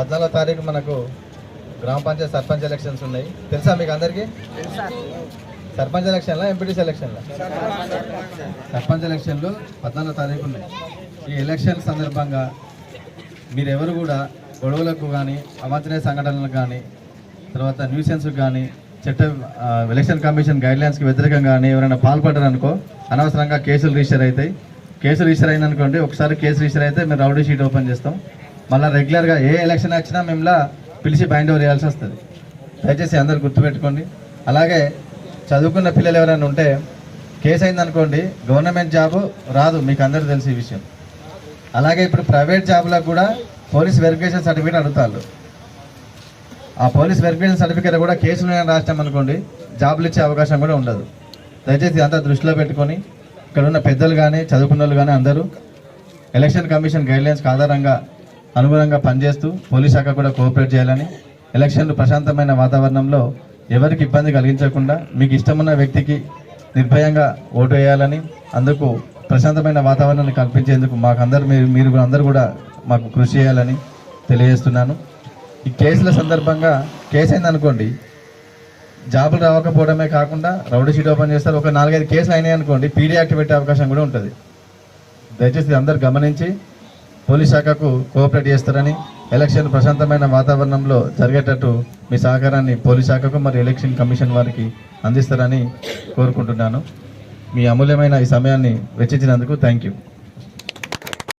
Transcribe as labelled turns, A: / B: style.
A: పద్నాలుగో తారీఖు మనకు గ్రామ పంచాయతీ సర్పంచ్ ఎలక్షన్స్ ఉన్నాయి. తెలుసా మీకు అందరికీ? సర్పంచ్ ఎలక్షన్లా ఎంపీటీసీ ఎలక్షన్లా సర్పంచ్ ఎలక్షన్లు పద్నాలుగో తారీఖు ఉన్నాయి. ఈ ఎలక్షన్ సందర్భంగా మీరెవరు కూడా గొడవలకు కానీ అవాంఛనీయ సంఘటనలకు కానీ తర్వాత న్యూసెన్స్కి కానీ చట్ట ఎలక్షన్ కమిషన్ గైడ్లైన్స్కి వ్యతిరేకంగా కానీ ఎవరైనా పాల్పడ్డారు అనుకో అనవసరంగా కేసులు రిజిస్టర్ అవుతాయి. కేసులు రిజిస్టర్ అయింది అనుకోండి ఒకసారి కేసు రిజిస్టర్ అయితే మేము రౌడీ షీట్ ఓపెన్ చేస్తాం. మళ్ళీ రెగ్యులర్గా ఏ ఎలక్షన్ వచ్చినా మిమ్మల్ని పిలిచి బైండ్ ఓవర్ చేయాల్సి వస్తుంది. దయచేసి అందరు గుర్తుపెట్టుకోండి. అలాగే చదువుకున్న పిల్లలు ఎవరైనా ఉంటే కేసు అయిందనుకోండి గవర్నమెంట్ జాబ్ రాదు మీకు అందరికీ తెలిసి ఈ విషయం. అలాగే ఇప్పుడు ప్రైవేట్ జాబ్లకు కూడా పోలీస్ వెరిఫికేషన్ సర్టిఫికేట్ అడుగుతారు ఆ పోలీస్ వెరిఫికేషన్ సర్టిఫికేట్ కూడా కేసులు రాష్ట్రం అనుకోండి జాబులు ఇచ్చే అవకాశం కూడా ఉండదు. దయచేసి అంతా దృష్టిలో పెట్టుకొని ఇక్కడ ఉన్న పెద్దలు కానీ చదువుకున్న వాళ్ళు కానీ అందరూ ఎలక్షన్ కమిషన్ గైడ్లైన్స్కి ఆధారంగా అనుగుణంగా పనిచేస్తూ పోలీస్ శాఖ కూడా కోఆపరేట్ చేయాలని ఎలక్షన్లు ప్రశాంతమైన వాతావరణంలో ఎవరికి ఇబ్బంది కలిగించకుండా మీకు ఇష్టమున్న వ్యక్తికి నిర్భయంగా ఓటు వేయాలని అందుకు ప్రశాంతమైన వాతావరణాన్ని కల్పించేందుకు మాకు అందరు మీరు మీరు అందరూ కూడా మాకు కృషి చేయాలని తెలియజేస్తున్నాను. ఈ కేసుల సందర్భంగా కేసు అయిందనుకోండి జాబులు రావకపోవడమే కాకుండా రౌడీ షీట్ ఓపెన్ చేస్తారు. ఒక నాలుగైదు కేసులు అయినాయి అనుకోండి పీడీ యాక్ట్ పెట్టే అవకాశం కూడా ఉంటుంది. దయచేసి ఇది అందరు గమనించి పోలీస్ శాఖకు కోఆపరేట్ చేస్తారని ఎలక్షన్ ప్రశాంతమైన వాతావరణంలో జరిగేటట్టు మీ సహకారాన్ని పోలీస్ శాఖకు మరియు ఎలక్షన్ కమిషన్ వారికి అందిస్తారని కోరుకుంటున్నాను. మీ అమూల్యమైన ఈ సమయాన్ని వెచ్చించినందుకు థ్యాంక్ యూ